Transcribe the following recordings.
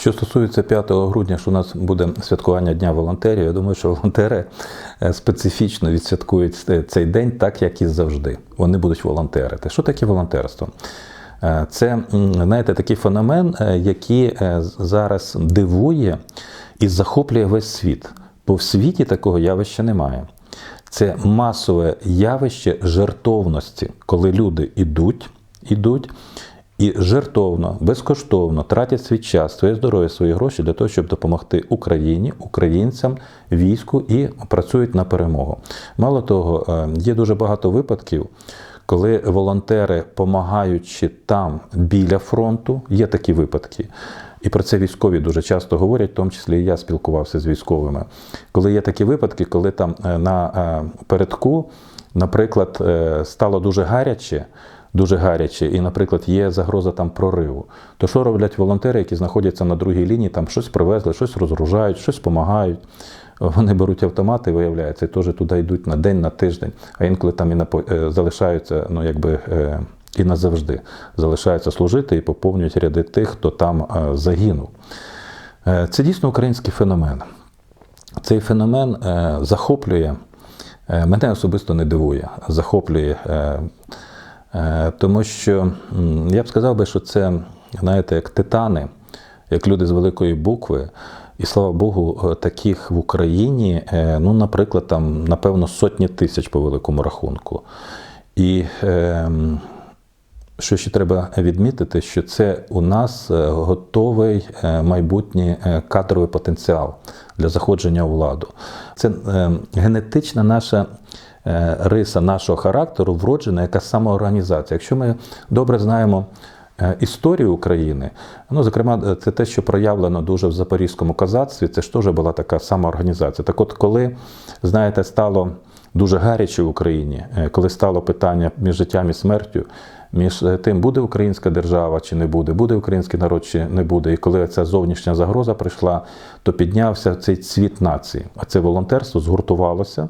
Що стосується 5 грудня, що у нас буде святкування Дня волонтерів, я думаю, що волонтери е, специфічно відсвяткують цей- цей день так, як і завжди. Вони будуть волонтерити. Що таке волонтерство? Е, Це, знаєте, такий феномен, е, який е, зараз дивує і захоплює весь світ. Бо в світі такого явища немає. Це масове явище жертовності, коли люди йдуть, ідуть і жертовно, безкоштовно тратять свій час, своє здоров'я, свої гроші для того, щоб допомогти Україні, українцям, війську і працюють на перемогу. Мало того, е, є дуже багато випадків, коли волонтери, помагаючи там біля фронту, є такі випадки. І про це військові дуже часто говорять, в тому числі і я спілкувався з військовими. Коли є такі випадки, коли там е, на е, передку, наприклад, стало дуже гаряче, дуже гаряче, і, наприклад, є загроза там прориву, то що роблять волонтери, які знаходяться на другій лінії, там щось привезли, щось розгружають, щось допомагають. Вони беруть автомати, виявляється, і теж туди йдуть на день, на тиждень, а інколи там і на, е, залишаються, ну якби. е, І назавжди залишаються служити і поповнюють ряди тих, хто там е, загинув. Це дійсно український феномен. Цей феномен захоплює, мене особисто не дивує, захоплює, тому що я б сказав би, що це, знаєте, як титани, як люди з великої букви. І слава Богу, е, таких в Україні, е, ну, наприклад, там, напевно, сотні тисяч по великому рахунку. І е, що ще треба відмітити, що це у нас е, готовий е, майбутній е, кадровий потенціал для заходження у владу. Це е, генетична наша е, риса нашого характеру, вроджена яка самоорганізація. Якщо ми добре знаємо е, історію України, ну, зокрема, е, це те, що проявлено дуже в запорізькому козацтві, це ж теж була така самоорганізація. Так от, коли, знаєте, стало дуже гаряче в Україні, е, коли стало питання між життям і смертю, між е, тим, буде українська держава чи не буде, буде український народ чи не буде. І коли ця зовнішня загроза прийшла, то піднявся цей цвіт нації. А це волонтерство згуртувалося,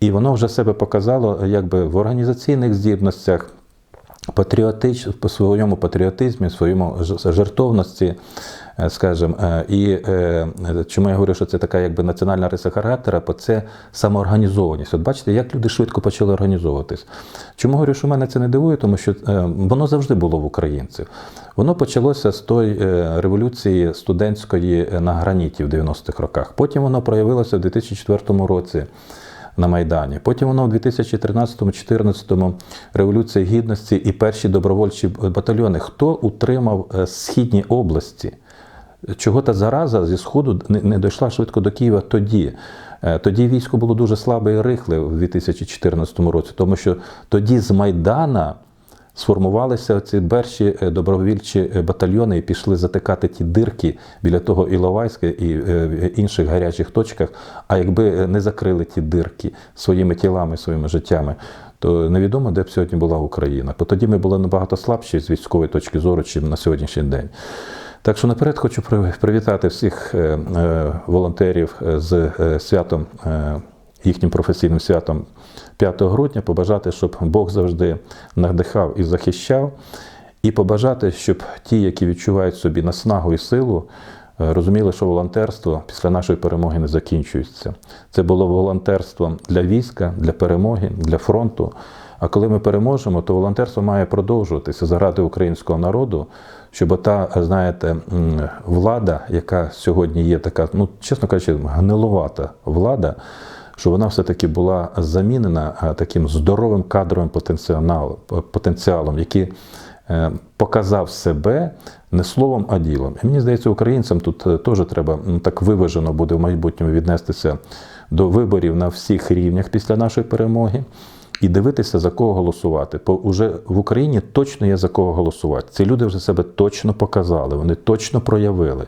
і воно вже себе показало якби в організаційних здібностях. Патріотич по своєму патріотизмі, своєму жертовності, е, скажімо, е, і е, чому я говорю, що це така якби національна риса характера, бо це самоорганізованість. От бачите, як люди швидко почали організовуватись. Чому говорю, що мене це не дивує, тому що воно завжди було в українців. Воно почалося з тої революції студентської на граніті в 90-х роках. Потім воно проявилося в 2004 році на Майдані. Потім воно в 2013-2014 Революція Гідності і перші добровольчі батальйони. Хто утримав е, східні області? Чого та зараза зі Сходу не- не дійшла швидко до Києва тоді. Е, Тоді військо було дуже слабе і рихле в 2014 році, тому що тоді з Майдана сформувалися ці перші е, добровільчі е, батальйони і пішли затикати ті дирки біля того Іловайська і е, в інших гарячих точках. А якби не закрили ті дирки своїми тілами, своїми життями, то невідомо, де б сьогодні була Україна. Бо тоді ми були набагато слабші з військової точки зору, чим на сьогоднішній день. Так що наперед хочу привітати всіх волонтерів з святом, їхнім професійним святом 5 грудня, побажати, щоб Бог завжди надихав і захищав, і побажати, щоб ті, які відчувають собі наснагу і силу, е, розуміли, що волонтерство після нашої перемоги не закінчується. Це було волонтерство для війська, для перемоги, для фронту. А коли ми переможемо, то волонтерство має продовжуватися заради українського народу, щоб ота, знаєте, влада, яка сьогодні є така, ну чесно кажучи, гнилувата влада, щоб вона все-таки була замінена таким здоровим кадровим потенціалом, потенціалом який е, показав себе не словом, а ділом. І мені здається, українцям тут е, теж треба так виважено буде в майбутньому віднестися до виборів на всіх рівнях після нашої перемоги. І дивитися, за кого голосувати. Бо вже в Україні точно є за кого голосувати. Ці люди вже себе точно показали, вони точно проявили.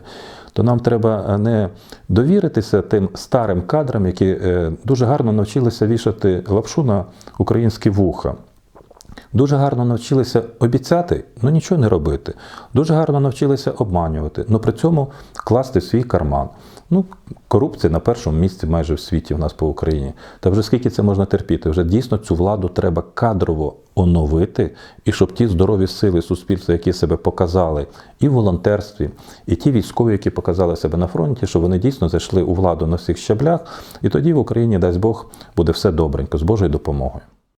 То нам треба е, не довіритися тим старим кадрам, які е, дуже гарно навчилися вішати лапшу на українські вуха. Дуже гарно навчилися обіцяти, ну нічого не робити. Дуже гарно навчилися обманювати, ну при цьому класти в свій карман. Ну, корупція на першому місці майже в світі в нас по Україні. Та вже скільки це можна терпіти? Вже дійсно цю владу треба кадрово оновити, і щоб ті здорові сили суспільства, які себе показали і в волонтерстві, і ті військові, які показали себе на фронті, щоб вони дійсно зайшли у владу на всіх щаблях, і тоді в Україні, дасть Бог, буде все добренько з Божою допомогою.